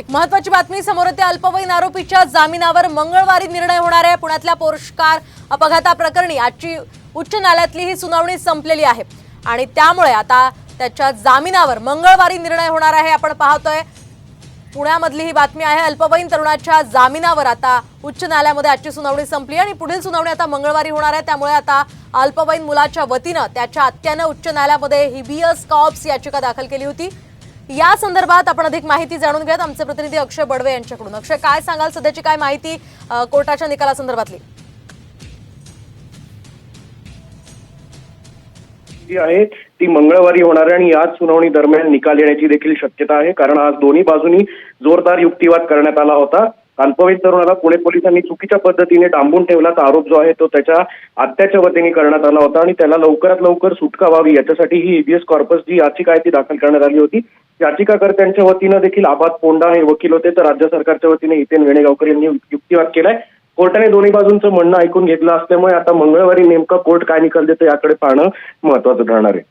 एक महत्वाची बातमी समोर येते अल्पवयीन आरोपीच्या जामिनावर मंगळवारी निर्णय होणार आहे. पुण्यातल्या पुरस्कार अपघाताप्रकरणी आजची उच्च न्यायालयातली ही सुनावणी संपलेली आहे. आणि त्यामुळे आता त्याच्या जामिनावर मंगळवारी निर्णय होणार आहे आपण पाहतोय. पुण्यामधली ही बातमी आहे अल्पवयीन तरुणाच्या जामिनावर आता उच्च न्यायालयामध्ये आजची सुनावणी संपली आणि पुढील सुनावणी आता मंगळवारी होणार आहे. त्यामुळे आता अल्पवयीन मुलाच्या वतीनं त्याच्या आत्यानं उच्च न्यायालयामध्ये हिबियस कॉप्स याचिका दाखल केली होती. या संदर्भात आपण अधिक माहिती जाणून घेऊयात. आमचे प्रतिनिधी अक्षय बडवे यांच्याकडून. अक्षय काय सांगाल सध्याची काय माहिती कोर्टाच्या निकालासंदर्भातली जी आहे ती मंगळवारी होणार आहे आणि याच सुनावणी दरम्यान निकाल येण्याची देखील शक्यता आहे. कारण आज दोन्ही बाजूनी जोरदार युक्तिवाद करण्यात आला होता. अल्पवयीन तरुणाला पुणे पोलिसांनी चुकीच्या पद्धतीने डांबून ठेवल्याचा आरोप जो आहे तो त्याच्या आत्याच्या वतीने करण्यात आला होता आणि त्याला लवकरात लवकर सुटका व्हावी याच्यासाठी ही ईबीएस कॉर्पस जी याचिका आहे ती दाखल करण्यात आली होती. याचिकाकर्त्यांच्या वतीनं देखील आबाद पोंडा हे वकील होते. तर राज्य सरकारच्या वतीने हितेन वेणेगावकर यांनी युक्तिवाद केलाय. कोर्टाने दोन्ही बाजूंचं म्हणणं ऐकून घेतलं असल्यामुळे आता मंगळवारी नेमका कोर्ट काय निकाल देतो याकडे पाहणं महत्वाचं ठरणार आहे.